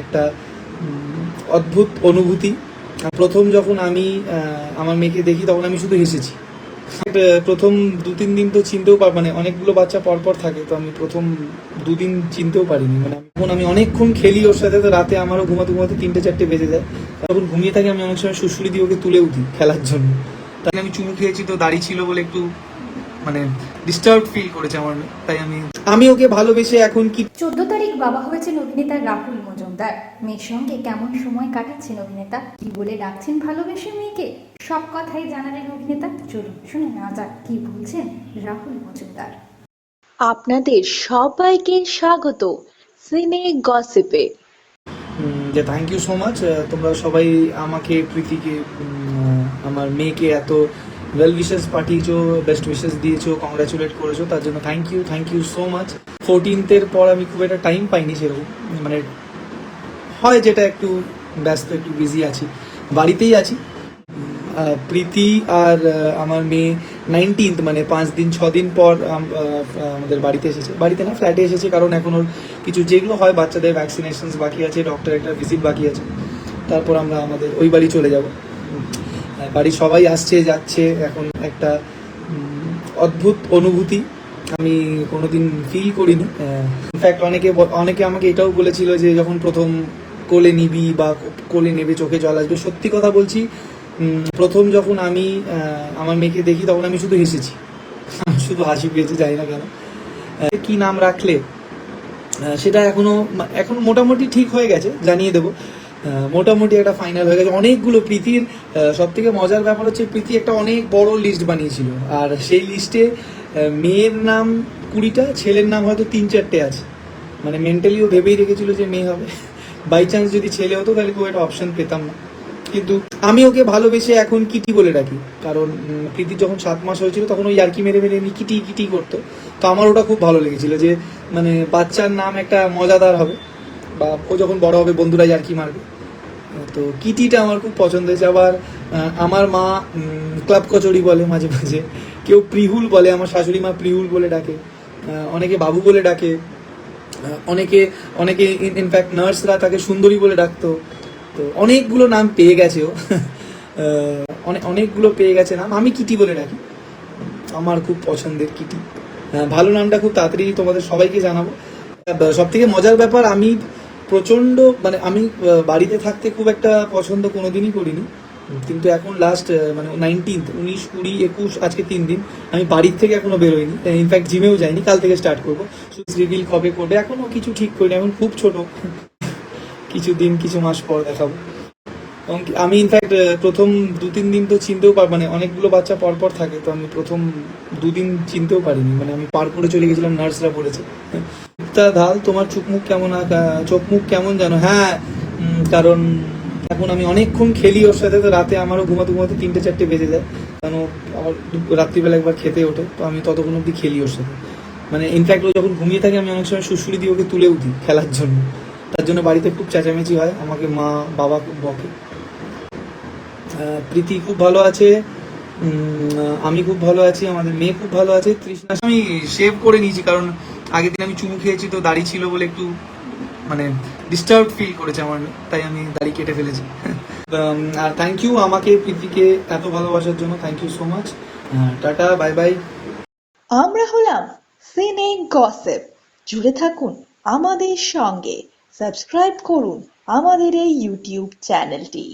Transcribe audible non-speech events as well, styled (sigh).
একটা অদ্ভুত অনুভূতি। প্রথম যখন আমি আমার মেয়েকে দেখি, তখন আমি শুধু হেসেছি। প্রথম দু তিন দিন তো চিনতেও পার মানে অনেকগুলো বাচ্চা পরপর থাকে, তো আমি প্রথম দুদিন চিনতেও পারিনি। মানে এখন আমি অনেকক্ষণ খেলি ওর সাথে, তো রাতে আমারও ঘুমাতে ঘুমাতে তিনটে, চারটে বেজে যায়। তখন ঘুমিয়ে থাকি, আমি অনেক সময় সুশুরি দিয়ে ওকে তুলে উঠি খেলার জন্য। তাই আমি চুমু খেয়েছি, তো দাড়ি ছিল বলে একটু মানে ডিস্টার্ব ফিল করেছে আমার তাই আমি আমি ওকে ভালোবেসে এখন কি চোদ্দ তারিখ বাবা হয়েছেন অভিনেতা রাহুল মজুমদার। মেয়ের সঙ্গে কেমন সময় কাটাচ্ছেন অভিনেতা? কি বলে ডাকছেন ভালোবেসে মেয়েকে? সব কথাই জানালেন অভিনেতা। চলুন শুনে নেওয়া যাক কি বলছেন রাহুল মজুমদার। আপনাদের সবাইকে স্বাগত সিনে গসিপে। উম, যে থ্যাংক ইউ সো মাচ তোমরা সবাই আমাকে প্রীতিকে আমার মেয়েকে এত ওয়েল উইশেস পাঠিয়েছো বেস্ট উইশেস দিয়েছ কংগ্রাচুলেট করেছ তার জন্য thank you thank you so much ফোরটিনথের পর আমি খুব একটা টাইম পাইনি সেরকম মানে হয় যেটা একটু ব্যস্ত, একটু বিজি আছি। বাড়িতেই আছি। প্রীতি আর আমার মেয়ে নাইনটিন্থ মানে পাঁচ দিন, ছ দিন পর আম- আমাদের বাড়িতে এসেছে। বাড়িতে না ফ্ল্যাটে এসেছে, কারণ এখন ওর কিছু যেগুলো হয়, বাচ্চাদের ভ্যাকসিনেশন বাকি আছে ডক্টর একটা ভিজিট বাকি আছে। তারপর আমরা আমাদের ওই বাড়ি চলে যাব। বাড়ির সবাই আসছে, যাচ্ছে, এখন একটা অদ্ভুত অনুভূতি। আমি কোনোদিন ফিল করিনি। ইনফ্যাক্ট অনেকে অনেকে আমাকে এটাও বলেছিল যে যখন প্রথম কোলে নিবি বা কোলে নেবে, চোখে জল আসবে। সত্যি কথা বলছি প্রথম যখন আমি আমার মেয়েকে দেখি, তখন আমি শুধু হেসেছি। শুধু হাসি পেয়েছি, জানি না কেন। কি নাম রাখলে? সেটা এখনও, এখন মোটামুটি ঠিক হয়ে গেছে, জানিয়ে দেবো। মোটামুটি একটা ফাইনাল হয়ে গেছে। অনেকগুলো প্রীতির সব থেকে মজার ব্যাপার হচ্ছে, প্রীতি একটা অনেক বড় লিস্ট বানিয়েছিল। আর সেই লিস্টে মেয়ের নাম কুড়িটা, ছেলের নাম হয়তো তিন চারটে আছে। মানে মেন্টালিও ভেবেই রেখেছিল যে মেয়ে হবে। বাই চান্স যদি ছেলে হতো তাহলে খুব একটা অপশন পেতাম না। কিন্তু আমি ওকে ভালোবেসে এখন কিটি বলে রাখি কারণ উম, প্রীতির যখন সাত মাস হয়েছিল তখন ওই ইয়ার্কি মেরে মেরে কিটি কিটি করতো। তো আমার ওটা খুব ভালো লেগেছিল যে মানে বাচ্চার নাম একটা মজাদার হবে। বা ও যখন বড় হবে বন্ধুরা ইয়ার্কি মারবে। তো কিটিটা আমার খুব পছন্দ হয়েছে। আবার আমার মা ক্লাব কচুরি বলে মাঝে মাঝে। কেউ প্রিহুল বলে আমার শাশুড়ি মা প্রিহুল বলে ডাকে। অনেকে বাবু বলে ডাকে। অনেকে অনেকে ইনফ্যাক্ট নার্সরা তাকে সুন্দরী বলে ডাকতো। তো অনেকগুলো নাম পেয়ে গেছে ও (laughs) অনেক অনেকগুলো পেয়ে গেছে নাম। আমি কিটি বলে ডাকি। আমার খুব পছন্দের কিটি। আহ, ভালো নামটা খুব তাড়াতাড়ি তোমাদের সবাইকে জানাব। সব থেকে মজার ব্যাপার আমি প্রচণ্ড মানে আমি বাড়িতে থাকতে খুব একটা পছন্দ কোনোদিনই করিনি। কিন্তু এখন লাস্ট মানে নাইনটিন্থ উনিশ, কুড়ি, একুশ, আজকে তিন দিন। আমি বাড়ির থেকে এখনও বেরোইনি। ইনফ্যাক্ট জিমেও যাইনি, কাল থেকে স্টার্ট করব। রিভিল কবে করবে? এখনও কিছু ঠিক করিনি এখন খুব ছোট। কিছু দিন, কিছু মাস পর দেখাবো। এবং আমি ইনফ্যাক্ট প্রথম দু তিন দিন তো চিনতেও পার মানে অনেকগুলো বাচ্চা পরপর থাকে, তো আমি প্রথম দুদিন চিনতেও পারিনি। মানে আমি পার করে চলে গেছিলাম, নার্সরা বলেছে। তা, ধাল, তোমার চোখ মুখ কেমন চোখ মুখ কেমন জানো? হ্যাঁ কারণ এখন আমি অনেকক্ষণ খেলি ওর সাথে, তো রাতে আমারও ঘুমাতে ঘুমাতে তিনটে, চারটে বেজে যায়। কারণ আবার রাত্রিবেলা একবার খেতে ওঠে, তো আমি ততক্ষণ অব্দি খেলি ওর সাথে। মানে ইনফ্যাক্ট ও যখন ঘুমিয়ে থাকে, আমি অনেক সময় সুশুরি দিয়ে ওকে তুলে উঠি খেলার জন্য। তার জন্য বাড়িতে খুব চেঁচামেচি হয়, আমাকে মা, বাবা খুব বকে। প্রীতি খুব ভালো আছে আমি খুব ভালো আছি, আমাদের মেয়ে খুব ভালো আছে। তৃষ্ণা, আমি সেভ করে নিয়েছি, কারণ আগের দিন আমি চুমু খেয়েছি, তো দাড়ি ছিল বলে একটু মানে ডিস্টার্ব ফিল করেছে আমার তাই আমি দাড়ি কেটে ফেলেছি। উম, আর থ্যাংক ইউ আমাকে পৃথিবীকে এত ভালোবাসার জন্য thank you so much tata bye bye আমরা হলাম সিনে গসেপ জুড়ে থাকুন আমাদের সঙ্গে। সাবস্ক্রাইব করুন আমাদের এই ইউটিউব চ্যানেলটি